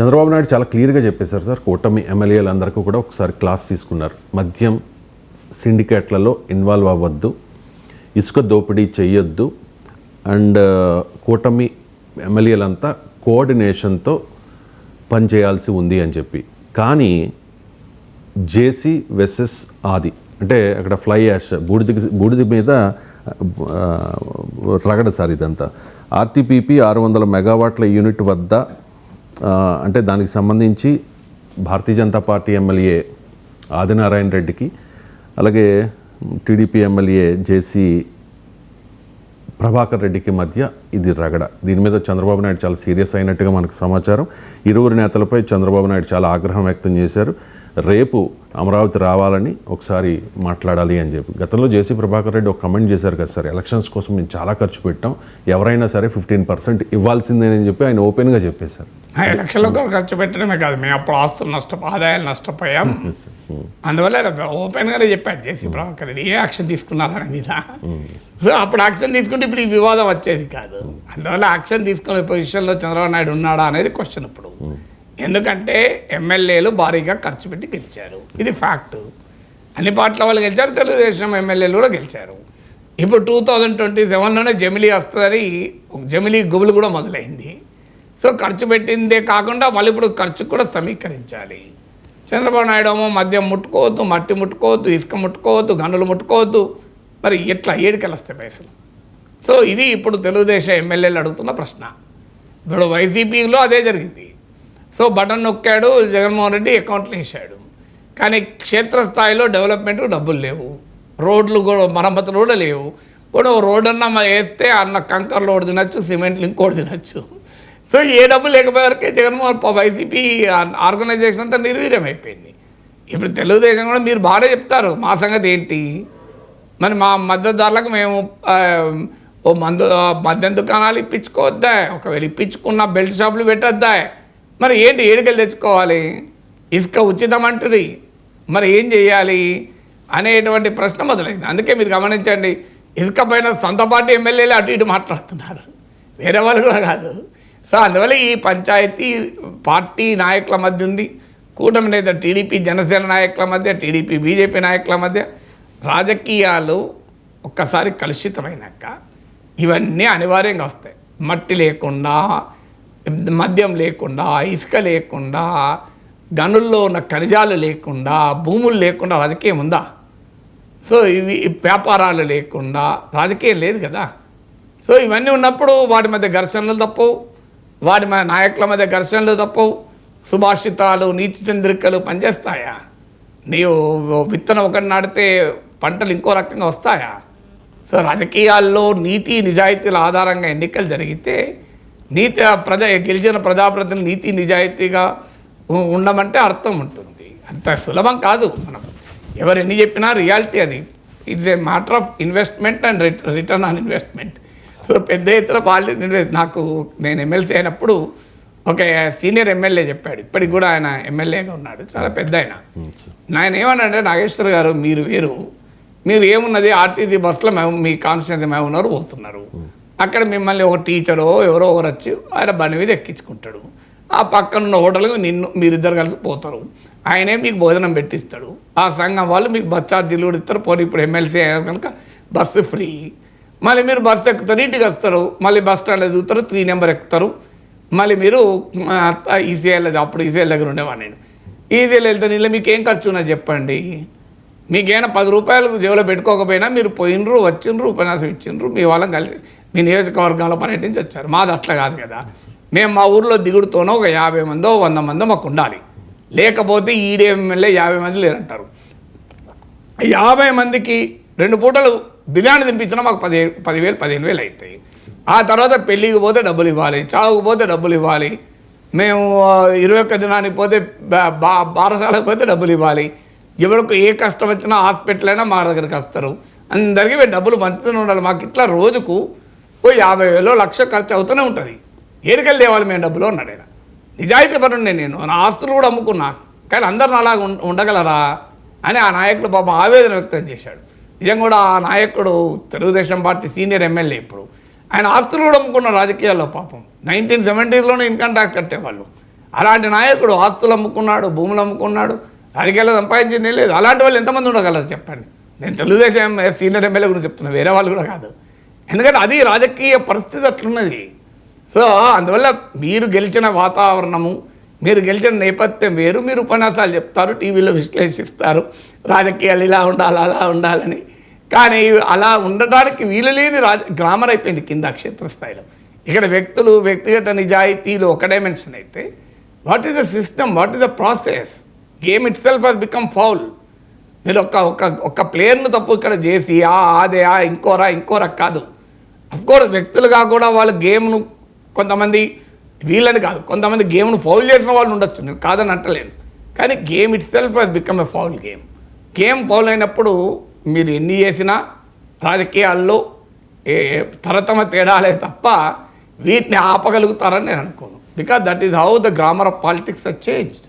చంద్రబాబు నాయుడు చాలా క్లియర్గా చెప్పేశారు సార్. కూటమి ఎమ్మెల్యేలందరికీ కూడా ఒకసారి క్లాస్ తీసుకున్నారు. మద్యం సిండికేట్లలో ఇన్వాల్వ్ అవ్వద్దు ఇసుక దోపిడీ చేయొద్దు అండ్ కూటమి ఎమ్మెల్యేలంతా కోఆర్డినేషన్తో పనిచేయాల్సి ఉంది అని చెప్పి. కానీ జేసీ వెసెస్ ఆది అంటే అక్కడ ఫ్లై యాష్ బూడిది బూడిది మీద రగడ సార్ ఇదంతా. ఆర్టీపీపీ ఆరు వందల మెగావాట్ల యూనిట్ వద్ద అంటే దానికి సంబంధించి భారతీయ జనతా పార్టీ ఎమ్మెల్యే ఆదినారాయణ రెడ్డికి అలాగే టీడీపీ ఎమ్మెల్యే జేసీ ప్రభాకర్ రెడ్డికి మధ్య ఇది రగడ. దీని మీద చంద్రబాబు నాయుడు చాలా సీరియస్ అయినట్టుగా మనకు సమాచారం. ఇరువురు నేతలపై చంద్రబాబు నాయుడు చాలా ఆగ్రహం వ్యక్తం చేశారు. రేపు అమరావతి రావాలని ఒకసారి మాట్లాడాలి అని చెప్పి. గతంలో జేసీ ప్రభాకర్ రెడ్డి ఒక కమెంట్ చేశారు కదా సార్ ఎలక్షన్స్ కోసం మేము చాలా ఖర్చు పెట్టాం ఎవరైనా సరే ఫిఫ్టీన్ పర్సెంట్ ఇవ్వాల్సిందేనని చెప్పి ఆయన ఓపెన్గా చెప్పేశారు. ఎలక్షన్లో ఖర్చు పెట్టడమే కాదు మేము అప్పుడు ఆస్తులు నష్ట ఆదాయాలు నష్టపోయాం. అందువల్ల ఓపెన్గానే చెప్పాడు జేసీ ప్రభాకర్ రెడ్డి ఏ యాక్షన్ తీసుకున్నారని మీద. సో అప్పుడు యాక్షన్ తీసుకుంటే ఇప్పుడు ఈ వివాదం వచ్చేది కాదు. అందువల్ల యాక్షన్ తీసుకునే పొజిషన్లో చంద్రబాబు నాయుడు ఉన్నాడా అనేది క్వశ్చన్ ఇప్పుడు. ఎందుకంటే ఎమ్మెల్యేలు భారీగా ఖర్చు పెట్టి గెలిచారు. ఇది ఫ్యాక్ట్. అన్ని పార్టీల వాళ్ళు గెలిచారు తెలుగుదేశం ఎమ్మెల్యేలు కూడా గెలిచారు. ఇప్పుడు టూ థౌజండ్ ట్వంటీ సెవెన్లోనే జమిలీ వస్తుందని జమిలీ గుబులు కూడా మొదలైంది. సో ఖర్చు పెట్టిందే కాకుండా మళ్ళీ ఇప్పుడు ఖర్చు కూడా సమీకరించాలి. చంద్రబాబు నాయుడు ఏమో మద్యం ముట్టుకోవద్దు మట్టి ముట్టుకోవద్దు ఇసుక ముట్టుకోవద్దు గనులు ముట్టుకోవద్దు. మరి ఎట్లా ఏడికెళ్ళి వస్తాయి పైసలు? సో ఇది ఇప్పుడు తెలుగుదేశం ఎమ్మెల్యేలు అడుగుతున్న ప్రశ్న. ఇప్పుడు వైసీపీలో అదే జరిగింది. సో బటన్ నొక్కాడు జగన్మోహన్ రెడ్డి అకౌంట్లు వేసాడు కానీ క్షేత్రస్థాయిలో డెవలప్మెంట్ డబ్బులు లేవు. రోడ్లు కూడా మరమ్మతులు కూడా లేవు. కూడా రోడ్ అన్న వేస్తే అన్న కంకర్లు లోడ్ తినచ్చు సిమెంట్ ఇంకోటి తినచ్చు. సో ఏ డబ్బు లేకపోయేవరకే జగన్మోహన్ వైసీపీ ఆర్గనైజేషన్ అంతా నిర్వీర్యం అయిపోయింది. ఇప్పుడు తెలుగుదేశం కూడా మీరు బాగా చెప్తారు మా సంగతి ఏంటి? మరి మా మద్దతుదారులకు మేము ఓ మందు ఆ, మద్యం దుకాణాలు ఇప్పించుకోవద్దా? ఒకవేళ ఇప్పించుకున్న బెల్ట్ షాపులు పెట్టొద్దా? మరి ఏంటి ఏడుకలు తెచ్చుకోవాలి? ఇసుక ఉచితం అంటుంది మరి ఏం చేయాలి? అనేటువంటి ప్రశ్న మొదలైంది. అందుకే మీరు గమనించండి ఇసుక పైన సొంత పార్టీ ఎమ్మెల్యేలు అటు ఇటు మాట్లాడుతున్నారు. వేరే వాళ్ళు కూడా కాదు. సో అందువల్ల ఈ పంచాయతీ పార్టీ నాయకుల మధ్య ఉంది. కూటమి నేత టీడీపీ జనసేన నాయకుల మధ్య టీడీపీ బీజేపీ నాయకుల మధ్య రాజకీయాలు ఒక్కసారి కలుషితమైనాక ఇవన్నీ అనివార్యంగా వస్తాయి. మట్టి లేకుండా మద్యం లేకుండా ఇసుక లేకుండా గనుల్లో ఉన్న ఖనిజాలు లేకుండా భూములు లేకుండా రాజకీయం ఉందా? సో ఇవి వ్యాపారాలు లేకుండా రాజకీయం లేదు కదా? సో ఇవన్నీ ఉన్నప్పుడు వాటి మధ్య ఘర్షణలు తప్పవు. వాటి మధ్య నాయకుల మధ్య ఘర్షణలు తప్పవు. సుభాషితాలు నీతి చంద్రికలు పనిచేస్తాయా? నీవు విత్తనం ఒకటి నాటితే పంటలు ఇంకో రకంగా వస్తాయా? సో రాజకీయాల్లో నీతి నిజాయితీల ఆధారంగా ఎన్నికలు జరిగితే నీతి ప్రజా గెలిచిన ప్రజాప్రతినిధులు నీతి నిజాయితీగా ఉండమంటే అర్థం ఉంటుంది. అంత సులభం కాదు మనం. ఎవరు ఎన్ని చెప్పినా రియాలిటీ అది. It's a matter of investment and return on investment. So పెద్ద ఎత్తున వాళ్ళు ఇన్వెస్ట్ నాకు నేను ఎమ్మెల్సీ అయినప్పుడు ఒక సీనియర్ ఎమ్మెల్యే చెప్పాడు. ఇప్పటికి కూడా ఆయన ఎమ్మెల్యేగా ఉన్నాడు. చాలా పెద్ద ఆయన. ఆయన ఏమన్నాడంటే నాగేశ్వర్ గారు మీరు వేరు. మీరు ఏమున్నది ఆర్టీసీ బస్సులో మేము మీ కాన్స్టిట్యూన్సీ మేము ఉన్నారు పోతున్నారు. అక్కడ మిమ్మల్ని ఒక టీచరో ఎవరో ఒకరు వచ్చి ఆయన బండి మీద ఎక్కించుకుంటాడు. ఆ పక్కన ఉన్న హోటల్కి నిన్ను మీరిద్దరు కలిసి పోతారు. ఆయనే మీకు భోజనం పెట్టిస్తాడు. ఆ సంఘం వాళ్ళు మీకు బస్ ఛార్జీలు కూడా ఇస్తారు. పోనీ ఇప్పుడు ఎమ్మెల్సీ అయ్యారు కనుక బస్సు ఫ్రీ. మళ్ళీ మీరు బస్సు ఎక్కుతారు ఇంటికి వస్తారు. మళ్ళీ బస్ స్టాండ్లో దిగుతారు త్రీ నెంబర్ ఎక్కుతారు. మళ్ళీ మీరు ఈసీఐల్ అప్పుడు ఈసీఐల దగ్గర ఉండేవాడు నేను. ఈసీఐలు వెళ్తే నీళ్ళు మీకు ఏం ఖర్చు ఉన్నది చెప్పండి? మీకేమైనా పది రూపాయలు జేబులో పెట్టుకోకపోయినా మీరు పోయినరు వచ్చిండ్రు ఉపన్యాసం ఇచ్చిండ్రు మీ వాళ్ళని కలిసి మీ నియోజకవర్గంలో పర్యటించి వచ్చారు. మాది అట్లా కాదు కదా. మేము మా ఊర్లో దిగుడుతోనో ఒక యాభై మందో వంద మందో మాకు ఉండాలి. లేకపోతే ఈడే ఎమ్మెల్యే యాభై మంది లేరంటారు. యాభై మందికి రెండు పూటలు బిర్యానీ తినిపించినా మాకు పది పదివేలు పదిహేను వేలు అవుతాయి. ఆ తర్వాత పెళ్ళికి పోతే డబ్బులు ఇవ్వాలి చావుకు పోతే డబ్బులు ఇవ్వాలి. మేము ఇరవై ఒక్క దినానికి పోతే బా- బా బారసాలకు పోతే డబ్బులు ఇవ్వాలి. ఎవరికి ఏ కష్టం వచ్చినా హాస్పిటల్ అయినా మా దగ్గరికి వస్తారు. అందరికీ మేము డబ్బులు పంచుతూనే ఉండాలి. మాకు ఇట్లా రోజుకు ఓ యాభై వేలు లక్ష ఖర్చు అవుతూనే ఉంటుంది. ఏడుకెళ్ళి తేవాలి మేము డబ్బులు అన్నాడు ఆయన. నిజాయితీ పరుండే నేను నా ఆస్తులు కూడా అమ్ముకున్నా. కానీ అందరిని అలా ఉం- ఉండగలరా? అని ఆ నాయకుడు పాపం ఆవేదన వ్యక్తం చేశాడు. నిజంగా కూడా ఆ నాయకుడు తెలుగుదేశం పార్టీ సీనియర్ ఎమ్మెల్యే ఇప్పుడు. ఆయన ఆస్తులు కూడా అమ్ముకున్న రాజకీయాల్లో పాపం. నైన్టీన్ సెవెంటీస్లోనే ఇన్కమ్ ట్యాక్స్ కట్టేవాళ్ళు. అలాంటి నాయకుడు ఆస్తులు అమ్ముకున్నాడు భూములు అమ్ముకున్నాడు రాజకీయాల్లో సంపాదించింది లేదు. అలాంటి వాళ్ళు ఎంతమంది ఉండగలరు చెప్పండి. నేను తెలుగుదేశం సీనియర్ ఎమ్మెల్యే గురించి చెప్తున్నా వేరే వాళ్ళు కూడా కాదు. ఎందుకంటే అది రాజకీయ పరిస్థితి అట్లున్నది. సో అందువల్ల మీరు గెలిచిన వాతావరణము మీరు గెలిచిన నేపథ్యం వేరు మీరు ఉపన్యాసాలు చెప్తారు టీవీలో విశ్లేషిస్తారు రాజకీయాలు ఇలా ఉండాలి అలా ఉండాలని. కానీ అలా ఉండడానికి వీలు లేని రాజ గ్రామర్ అయిపోయింది కింద క్షేత్రస్థాయిలో. ఇక్కడ వ్యక్తులు వ్యక్తిగత నిజాయితీలు ఒక డైమెన్షన్ అయితే what is the system what is the process game itself has become foul మీరు ఒక ఒక ఒక ప్లేయర్ను తప్పు ఇక్కడ చేసి ఆ అదే ఆ ఇంకోరా ఇంకోరా కాదు. అఫ్కోర్స్ వ్యక్తులుగా కూడా వాళ్ళు గేమ్ను కొంతమంది వీళ్ళని కాదు కొంతమంది గేమ్ను ఫౌల్ చేసిన వాళ్ళు ఉండొచ్చు. నేను కాదని అంటలేను. కానీ game itself has become a foul game game foul అయినప్పుడు మీరు ఎన్ని చేసినా రాజకీయాల్లో ఏ తరతమ తేడాలే తప్ప వీటిని ఆపగలుగుతారని నేను అనుకోను. Because that is how the grammar of politics changed